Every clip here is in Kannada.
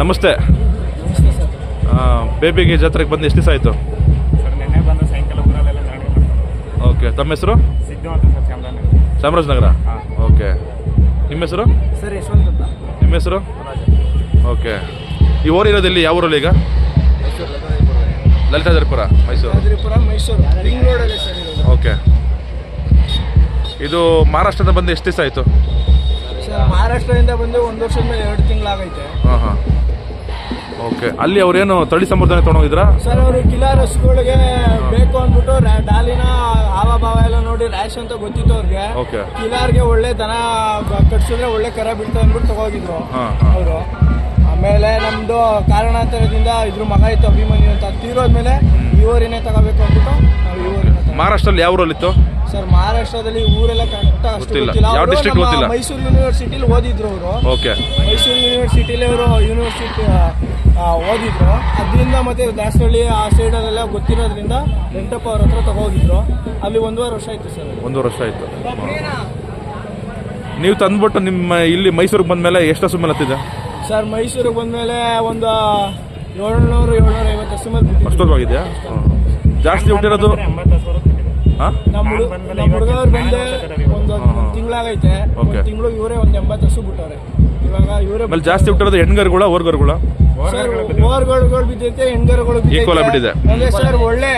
ನಮಸ್ತೆ. ಬೇಬಿಗೆ ಜಾತ್ರೆಗೆ ಬಂದು ಎಷ್ಟು ದಿವಸ ಆಯಿತು? ಓಕೆ ತಮ್ಮ ಹೆಸರು? ಚಾಮರಾಜನಗರ. ಓಕೆ. ನಿಮ್ಮ ಹೆಸರು? ಸರ್ ಯಶವಂತ್ ನಿಮ್ಮ ಹೆಸರು? ಓಕೆ. ಈ ಊರಿರೋದು ಎಲ್ಲಿ? ಯಾವ ಊರಲ್ಲಿ ಈಗ? ಲಲಿತಾದ್ರಿಪುರ. ಮೈಸೂರು. ಲಲಿತಾದ್ರಿಪುರ ಮೈಸೂರು. ರಿಂಗ್ ರೋಡಲ್ಲಿ ಸರ್ ಓಕೆ. ಇದು ಮಹಾರಾಷ್ಟ್ರದ ಬಂದು ಎಷ್ಟು ದಿವಸ ಆಯಿತು? ಮಹಾರಾಷ್ಟ್ರದಿಂದ ಬಂದು ಒಂದು ವರ್ಷದ ಮೇಲೆ ಎರಡು ತಿಂಗಳಾಗೈತೆ. ಹಾಂ ಹಾಂ. ಓಕೆ ಅಲ್ಲಿ ಅವ್ರೇನು ತಳಿ ಸಂವರ್ಧನೆ ತೊಗೊಂಡೋಗಿದ್ರಾ ಸರ್ ಅವರು ಕಿಲಾ ರಸ್ಗಳಿಗೆ ಬೇಕು ಅಂದ್ಬಿಟ್ಟು ರಾ- ಡಾಲಿನ ಹಾವಭಾವ ಎಲ್ಲ ನೋಡಿ ರ್ಯಾಶ್ ಅಂತ ಗೊತ್ತಿತ್ತು ಅವ್ರಿಗೆ. ಓಕೆ ಕಿಲಾರ್ಗೆ ಒಳ್ಳೆ ದನ ಕಟ್ಸಿದ್ರೆ ಒಳ್ಳೆ ಕರ ಬಿಡ್ತಾರೆ ಅಂದ್ಬಿಟ್ಟು ತಗೋಗಿದ್ರು ಹಾಂ ಹಾಂ. ಅವರು. ಆಮೇಲೆ ನಮ್ದು ಕಾರಣಾಂತರದಿಂದ ಇದ್ರ ಮಗ ಇತ್ತು ಅಭಿಮನ್ಯು ಅಂತ ತೀರೋದ್ಮೇಲೆ ಈ ಊರಿನೇ ತಗೋಬೇಕು ಅಂದ್ಬಿಟ್ಟು ನಾವು. ಮಹಾರಾಷ್ಟ್ರಲ್ಲಿ ಯಾವ ಊರಲ್ಲಿತ್ತು? ಸರ್ ಮಹಾರಾಷ್ಟ್ರದಲ್ಲಿ ಊರೆಲ್ಲ ಕರೆಕ್ಟ್ ಗೊತ್ತಿಲ್ಲ. ಯಾವ district ಗೊತ್ತಿಲ್ಲ? ಮೈಸೂರು ಯೂನಿವರ್ಸಿಟಿಲಿ ಓದಿದ್ರು ಅವರು. ಓಕೆ. ಮೈಸೂರು ಯೂನಿವರ್ಸಿಟಿಲಿ ಅವರು ಯೂನಿವರ್ಸಿಟಿ ಓದಿದ್ರು. ಅದರಿಂದ ಮತ್ತೆ ದಾಸರಳ್ಳಿ ಆ ಸೈಡಲ್ಲೆಲ್ಲ ಗೊತ್ತಿರೋದ್ರಿಂದ ವೆಂಕಟಪ್ಪ ಅವ್ರ ಹತ್ರ ತಗೋಗಿದ್ರು. ಅಲ್ಲಿ ಒಂದೂವರೆ ವರ್ಷ ಆಯ್ತು ಸರ್. ಒಂದು ವರ್ಷ ಆಯಿತು. ನೀವು ತಂದ್ಬಿಟ್ಟು ನಿಮ್ಮ ಇಲ್ಲಿ ಮೈಸೂರಿಗೆ ಬಂದಮೇಲೆ ಎಷ್ಟು ಹಸು ಮೇಲೆ ಹತ್ತಿದೆ ಸರ್ ಮೈಸೂರಿಗೆ ಬಂದಮೇಲೆ ಒಂದು ಏಳ್ನೂರು ಏಳ್ನೂರ ಐವತ್ತು ಹಸು ಮೇಲೆ ಬಿಟ್ಟಿದ್ರು. ಅಷ್ಟೊಂದಾಗಿದೆಯಾ ಜಾಸ್ತಿ ಹುಟ್ಟಿರೋದು? ನಮ್ಮ ಹುಡುಗ ನಮ್ಮ ಹುಡುಗವ್ರು ಬಂದೆ ಒಂದು ತಿಂಗಳಾಗೈತೆ. ಒಂದು ತಿಂಗಳು ಇವರೇ ಒಂದು ಎಂಬತ್ತು ವರ್ಷ ಬಿಟ್ಟವ್ರೆ. ಇವಾಗ ಇವರೇ ಆಮೇಲೆ ಜಾಸ್ತಿ ಹುಟ್ಟಿರೋದು ಹೆಣ್ಗರುಗಳ ಓರ್ಗರುಗಳ ಸರ್ ಓವರ್ಗಳು ಬಿದ್ದೈತೆ ಹೆಣ್ಗರುಗಳು Equal ಆಗ್ಬಿಟ್ಟಿದೆ. ಅಂದ್ರೆ ಸರ್ ಒಳ್ಳೆ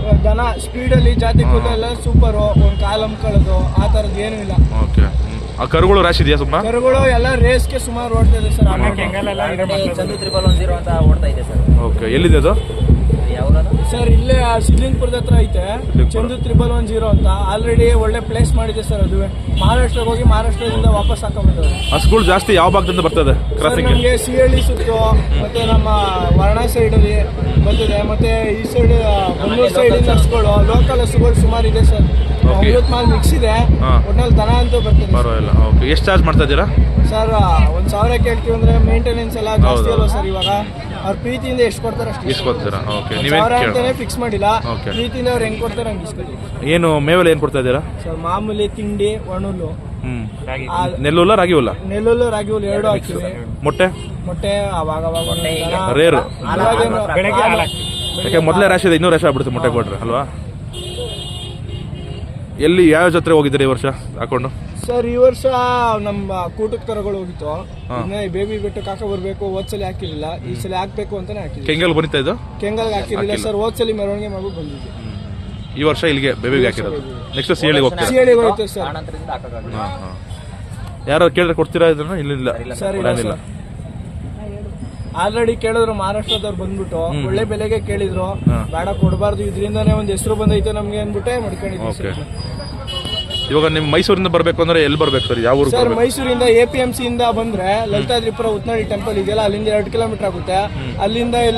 ಜನ ದನ ಸ್ಪೀಡಲ್ಲಿ ಜಾತಿ ಕೂದಲು ಎಲ್ಲ ಸೂಪರು ಒಂದು ಕಾಲಂ ಹಮ್ಕೊಳ್ಳೋದು ಆ ಥರದ್ದು ಏನೂ ಇಲ್ಲ. ಓಕೆ. ಆ ಕರುಗಳು ರಾಶಿ ಇದೆಯಾ ಸುಮ್ಮ ಕರುಗಳು ಎಲ್ಲ ರೇಸ್ಗೆ ಸುಮಾರು ಓಡ್ತಾ ಇದೆ ಸರ್. ಆಮೇಲೆ. ಚಂದು ತ್ರಿಬಲ್ ಒನ್ ಜೀರೋ ಅಂತ ಓಡ್ತಾ ಇದೆ ಸರ್. ಓಕೆ. ಎಲ್ಲಿದೆ ಅದು? ಸರ್ ಇಲ್ಲೇ ಆ ಸಿದ್ಲಿಂಗ್ಪುರದ ಹತ್ರ ಐತೆ. ಚಂದು ತ್ರಿಬಲ್ ಒನ್ ಜೀರೋ ಅಂತ. ಆಲ್ರೆಡಿ ಒಳ್ಳೆ ಪ್ಲೇಸ್ ಮಾಡಿದೆ ಸರ್ ಅದು. ಮಹಾರಾಷ್ಟ್ರಕ್ಕೆ ಹೋಗಿ ಮಹಾರಾಷ್ಟ್ರದಿಂದ ವಾಪಸ್ ಹಾಕೊಂಡ್ಬಂದವ್ರೆ. ಹಸುಗಳು ಜಾಸ್ತಿ ಯಾವ ಭಾಗದಿಂದ ಬರ್ತದೆ ಕ್ರಾಸಿಂಗ್ ನಮಗೆ ಸಿಹಳ್ಳಿ ಸುತ್ತು ಮತ್ತೆ ನಮ್ಮ ವರ್ಣ ಸೈಡಲ್ಲಿ ಬಂದಿದೆ. ಮತ್ತೆ ಈ ಸೈಡ್ ಬೆಂಗಳೂರು ಸೈಡಿಂದ ಹಸುಗಳು ಲೋಕಲ್ ಹಸುಗಳು ಸುಮಾರು ಇದೆ ಸರ್. ಅಮೃತ್ ಮಾಲ್ ಮಿಕ್ಸ್ ಇದೆ. ಒಟ್ನಲ್ಲಿ ದನ ಅಂತೂ ಬರ್ತದೆ ಪರವಾಗಿಲ್ಲ. ಓಕೆ ಎಷ್ಟು ಚಾರ್ಜ್ ಮಾಡ್ತಾ ಇದ್ದೀರಾ? ಸರ್ ಒಂದ್ ಸಾವಿರ ಕೇಳ್ತೀವಿ ಅಂದ್ರೆ ಮೇಂಟೆನೆನ್ಸ್ ಎಲ್ಲ ಜಾಸ್ತಿ. ಅಲ್ವಾ ಸರ್ ಇವಾಗ? ಅವ್ರ ಪ್ರೀತಿಯಿಂದ ಎಷ್ಟು ಕೊಡ್ತಾರೆ ಅಷ್ಟು ಎಷ್ಟು ಕೊಡ್ತೀರಾ? ಓಕೆ ನೀವೇನು ಅಂತಾನೆ ಫಿಕ್ಸ್ ಮಾಡಿಲ್ಲ. Okay. ಪ್ರೀತಿಯಿಂದ ಅವ್ರು ಹೆಂಗ್ ಕೊಡ್ತಾರೆ ಹಂಗೆ ಇಸ್ಕೊತೀವಿ ಏನು ಮೇವೆಲ್ಲ ಏನು ಕೊಡ್ತಾ ಇದ್ದೀರಾ? ಸರ್ ಮಾಮೂಲಿ ತಿಂಡಿ ಒಣಲು ಹ್ಞೂ ಆ ನೆಲ್ಲುಲ್ಲ ರಾಗಿ ಹುಲ್ಲ? ನೆಲ್ಲುಲ್ಲು ರಾಗಿ ಹುಲ್ಲು ಎರಡು ಹಾಕ್ತೀವಿ. ಮೊಟ್ಟೆ? ಮೊಟ್ಟೆ ಅವಾಗ ಅವಾಗ. ರೇರು ಬೆಳಗ್ಗೆ ಯಾಕೆ ಮೊದಲೇ ರಾಶಿ ಇದೆ ಇನ್ನೂ ರಾಶಿ ಆಗ್ಬಿಡುತ್ತೆ ಮೊಟ್ಟೆ ಕೊಡ್ರಿ ಅಲ್ವಾ? ಎಲ್ಲಿ ಯಾವ ಜಾತ್ರೆ ಹೋಗಿದ್ದೀರಿ ಈ ವರ್ಷ ಹಾಕೊಂಡು? ಸರ್ ಈ ವರ್ಷ ನಮ್ಮ ಕೂಟಕ್ಕೆ ತರಗಳು ಹೋಗಿತ್ತು. ಬೇಬಿ ಬಿಟ್ಟು ಕಾಕ ಬರ್ಬೇಕು ಹೋದ್ಸಲಿ ಹಾಕಿರ್ಲಿಲ್ಲ. ಈ ಸಲ ಹಾಕ್ಬೇಕು ಅಂತಾನೆ ಹಾಕಿದ್ವಿ. ಕೆಂಗಲ್ ಬನಿತಾ ಇದು? ಕೆಂಗಲ್ಗೆ ಹಾಕಿರ್ಲಿಲ್ಲ ಸರ್ ಹೋದ್ಸಲಿ ಮೆರವಣಿಗೆ ಮಗು ಬಂದಿದ್ವಿ ಈ ವರ್ಷ ಇಲ್ಲಿಗೆ ಬೇಬಿಗೆ ಹಾಕಿರೋದು. ನೆಕ್ಸ್ಟ್ ಸಿಹಳಿಗೆ ಹೋಗ್ತೀವಿ ಸಿಹಳಿಗೆ ಹೋಯ್ತು ಸರ್? ಹಾಂ ಹಾಂ. ಯಾರು ಕೇಳಿದ್ರೆ ಕೊಡ್ತೀರಾ ಇದನ್ನ? ಇಲ್ಲಿಲ್ಲ ಸರ್ ಇಲ್ಲ ಆಲ್ರೆಡಿ ಕೇಳಿದ್ರು ಮಹಾರಾಷ್ಟ್ರದವ್ರು ಬಂದ್ಬಿಟ್ಟು. ಒಳ್ಳೆ ಬೆಲೆಗೆ ಕೇಳಿದ್ರು. ಬೇಡ ಕೊಡಬಾರ್ದು. ಇದರಿಂದಾನೇ ಒಂದು ಹೆಸರು ಬಂದೈತೆ ನಮ್ಗೆ ಅಂದ್ಬಿಟ್ಟೆ ಮಾಡ್ಕೊಂಡಿದ್ವಿ ಸರ್. ಇವಾಗ ನಿಮ್ಮ ಮೈಸೂರಿಂದ ಬರಬೇಕು ಅಂದ್ರೆ ಎಲ್ಲಿ ಬರ್ಬೇಕು ಸರ್? ಯಾವ ಊರು ಸರ್ ಮೈಸೂರಿಂದ ಎ ಪಿ ಎಂ ಸಿ ಇಂದ ಬಂದ್ರೆ ಲಲಿತಾದ್ರಿಪುರ ಉತ್ನಾಡಿ ಟೆಂಪಲ್ ಇದೆಯಲ್ಲ ಅಲ್ಲಿಂದ ಎರಡು ಕಿಲೋಮೀಟರ್ ಆಗುತ್ತೆ. ಅಲ್ಲಿಂದ ಎಲ್ಲ